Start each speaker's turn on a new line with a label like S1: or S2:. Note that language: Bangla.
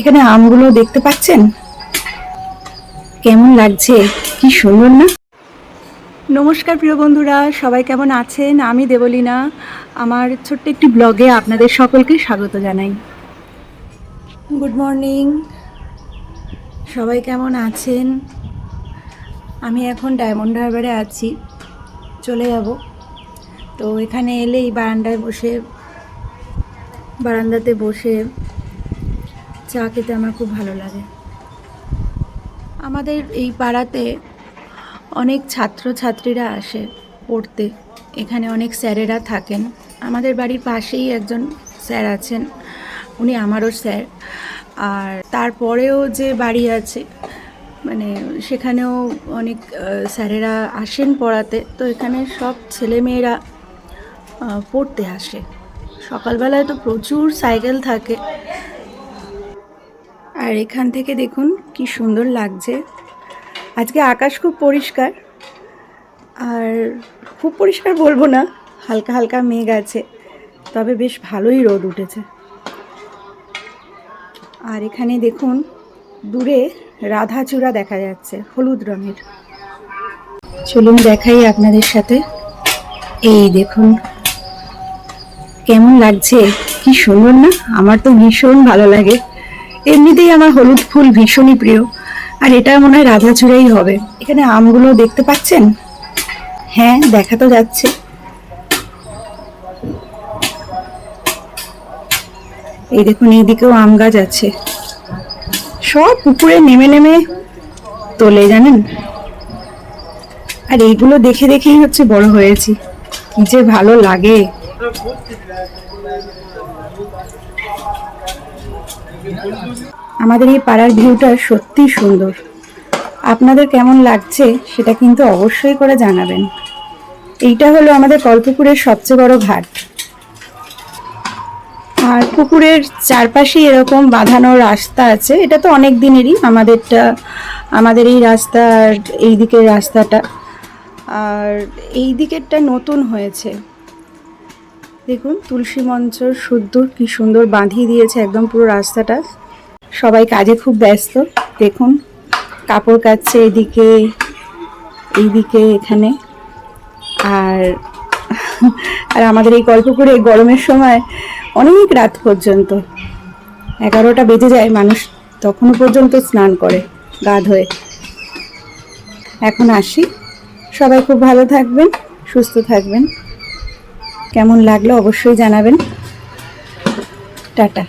S1: এখানে আমগুলো দেখতে পাচ্ছেন? কেমন লাগছে? কি সুন্দর না? নমস্কার প্রিয় বন্ধুরা সবাই কেমন আছেন? আমি দেবলীনা। আমার ছোট্ট একটি ব্লগে আপনাদের সকলকে স্বাগত জানাই। গুড মর্নিং সবাই কেমন আছেন? আমি এখন ডায়মন্ড হারবারে আছি। চলে যাব। তো এখানে এলেই বারান্দায় বসে বারান্দাতে বসে চা খেতে আমার খুব ভালো লাগে। আমাদের এই পাড়াতে অনেক ছাত্র ছাত্রীরা আসে পড়তে। এখানে অনেক স্যারেরা থাকেন। আমাদের বাড়ির পাশেই একজন স্যার আছেন, উনি আমারও স্যার। আর তারপরেও যে বাড়ি আছে মানে সেখানেও অনেক স্যারেরা আসেন পড়াতে। তো এখানে সব ছেলেমেয়েরা পড়তে আসে। সকালবেলায় তো প্রচুর সাইকেল থাকে। আর এখান থেকে দেখুন কি সুন্দর লাগছে। আজকে আকাশ খুব পরিষ্কার, আর খুব পরিষ্কার বলব না, হালকা হালকা মেঘ আছে, তবে বেশ ভালোই রোদ উঠেছে। আর এখানে দেখুন, দূরে রাধাচূড়া দেখা যাচ্ছে, হলুদ রঙের। চলুন দেখাই আপনাদের সাথে। এই দেখুন, কেমন লাগছে, কি সুন্দর না? আমার তো ভীষণ ভালো লাগে। এমনিতেই আমার হলুদ ফুল ভীষণই প্রিয়, আর এটা মনে হয় রাধাচূড়াই হবে। এখানে আমগুলো দেখতে পাচ্ছেন? হ্যাঁ দেখা তো যাচ্ছে। এই দেখুন, এইদিকেও আম গাছ আছে। সব পুকুরে নেমে নেমে তোলে, জানেন? আর এইগুলো দেখে দেখেই হচ্ছে বড় হয়েছি। যে ভালো লাগে। আমাদের এই পাড়ার ভিউটা সত্যিই সুন্দর। আপনাদের কেমন লাগছে সেটা কিন্তু অবশ্যই করে জানাবেন। এইটা হলো আমাদের কলপুকুরের সবচেয়ে বড় ঘাট। আর পুকুরের চারপাশে এরকম বাঁধানো রাস্তা আছে, এটা তো অনেক দিনেরই আমাদেরটা, আমাদের এই রাস্তা আর এই দিকের রাস্তাটা। আর এই দিকেরটা নতুন হয়েছে। দেখুন, তুলসী মঞ্চ শুদ্ধ কি সুন্দর বাঁধিয়ে দিয়েছে একদম পুরো রাস্তাটা। সবাই কাজে খুব ব্যস্ত। দেখুন, কাপড় কাচ্ছে এদিকে, এইদিকে এখানে। আর আর আমাদের এই গল্প করে গরমের সময় অনেক রাত পর্যন্ত, এগারোটা বেজে যায়, মানুষ তখনও পর্যন্ত স্নান করে, গা ধোয়ে। এখন আসি। সবাই খুব ভালো থাকবেন, সুস্থ থাকবেন। কেমন লাগল অবশ্যই জানাবেন। টাটা।